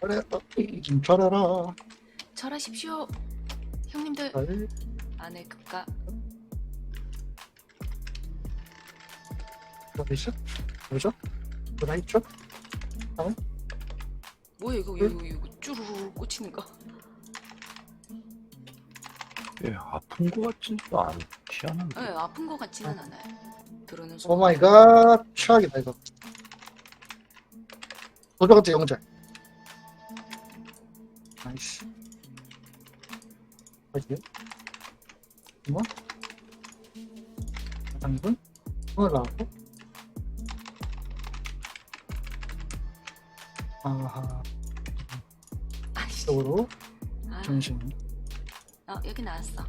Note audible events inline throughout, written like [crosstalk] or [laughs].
그래, 어, 좀 잘해라. 절하십시오. 형님들 잘. 안에 급가? 뭐죠? 뭐라 했죠? 뭐야 이거 이거 이거 쭈루루 꽂히는 거. 예, 아픈 거 같지도 않지 않은데. 네, 아픈 거 같지는 않아요. 들어는 오 소리. 마이 갓, 최악이다, 이거. 도저한테 영절. 나이스. 어디요? 뭐? 당근? 오늘 나왔고? 아하, 아이씨. 쪽으로 아, 전신. 어, 여기 나왔어. 어?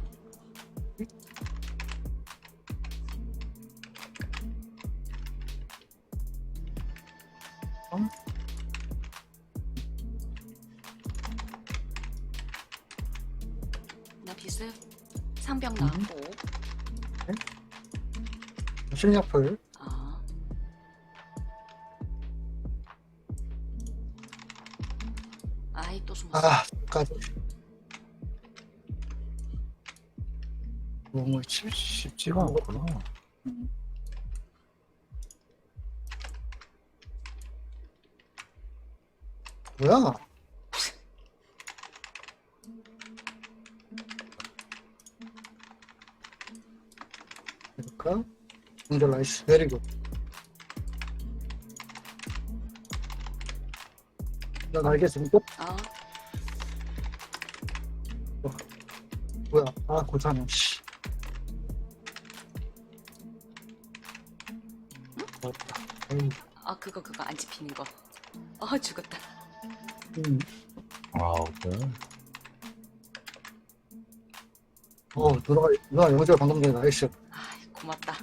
나 비스 상병 음. 나왔고. 실력풀. 아. 아이 또 숨었어. 아, 까지. 몸을 치, 쉽지가 않구나. 뭐야? 그러니까 공절 나이스 베리고 난 알겠습니다 아, 뭐야 아 고사네 씨 맞다 아 그거 그거 안 집히는 거. 아 죽었다. 음. 아, 그래. 어 누나가 누나 영절 방금 전에 나이스 아 고맙다.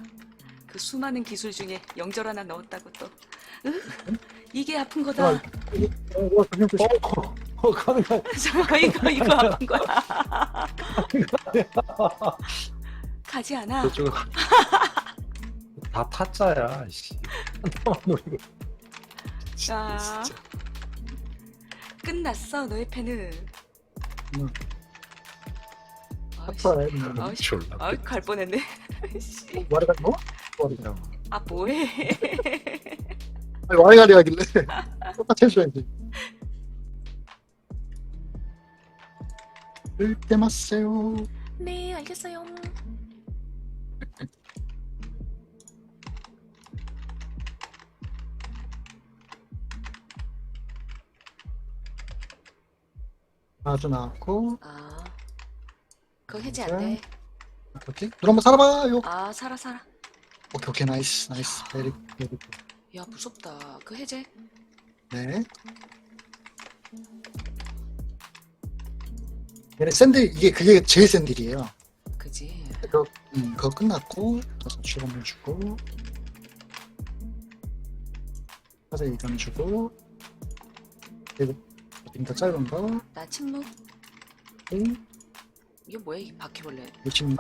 그 수많은 기술 중에 영절 하나 넣었다고 또. 으, 이게 아픈 거다. 아, 어, 어, 조심 조심 어, 어. 잠깐 이거 이거 아픈 거야. [laughs] 가지 않아. 저쪽. [laughs] 다 타짜야, 씨. 한동안 노리고. 자. 진짜. 끝났어 너의 패는. 응. 누나 아이씨, 졸라. 아이 갈 뻔했네. [laughs] 씨. 와리가 뭐? 와리가 아 뭐해? [laughs] 아니 와리가리 하길래 [laughs] 똑같이 해줘야지 을때 마세요 네 알겠어요. 아주 나왔고 아 그거 해지 안 돼. 오케이 누나 한번 살아봐요 아 살아 살아. 오케이 오케이 나이스 나이스 베리 베리 굿. 야 무섭다. 그 해제. 네 얘네 샌들 이게 그게 제일 샌들이에요 그지. 그거, 음, 그거 끝났고 줄 한번 주고 사자 이건 주고 그리고 더 짧은 거 나 침묵. 음, 이게 뭐야 이 바퀴벌레. 60만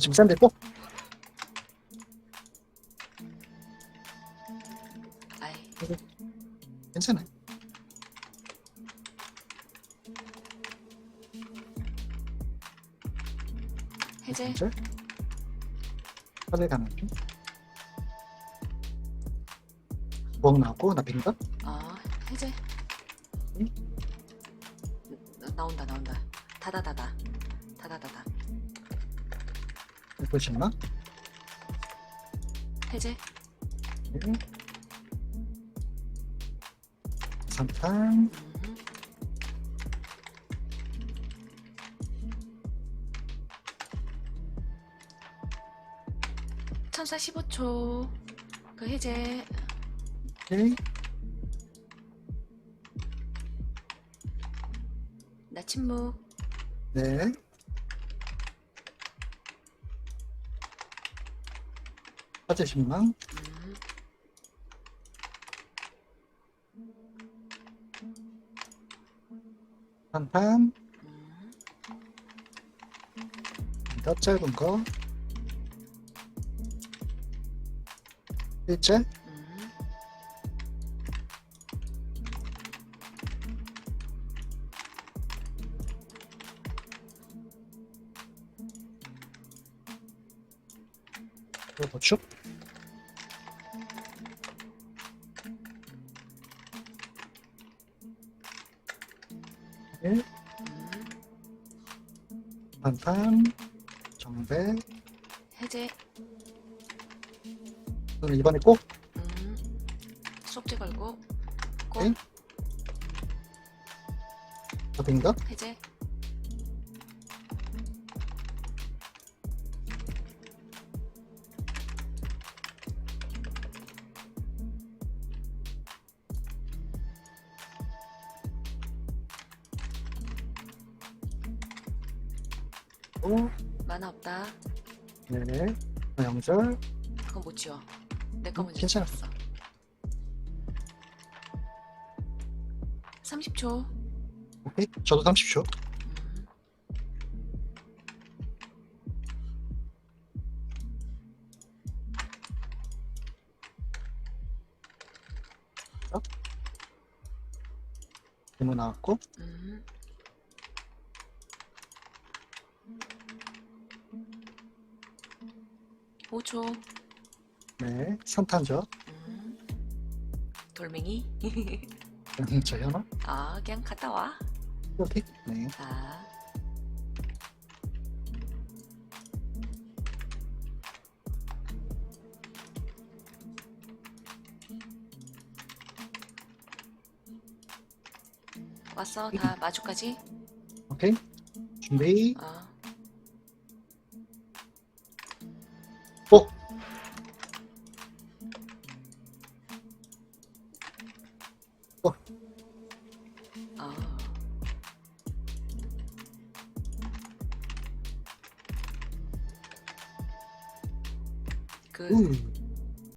지금 샌들 꼭 아이 괜찮아 해제. 사자 가는 중 부엌 나오고 나 빈다 아 해제. 응? 나, 나온다 나온다. 다다다다. 다다다다. 150만 해제. 네. 3탄 음. 천사 15초. 그 해제. 오케이 침묵. 네 10만 음. 한판 음. 더 짧은 거 일제, 고 보축. 일, 음. 반탄, 정배. 해제. 그럼 이번에 꼭 음. 수업제 걸고. 꼭. 오케이. 어딘가? 해제. 오, 만화 없다. 네. 영절. 그건 못 지워. 내거 먼저 괜찮아. 지웠어. 30초. 오케이. 저도 30초. 음. 이모 나왔고. 음. 오초 네. 산탄저. 음. 돌멩이. [laughs] 저 현아. 아, 그냥 갔다 와. 오케이. 네. 아. 왔어, 다 마주까지. 오케이. 준비. 아. 오! 아. 그 우.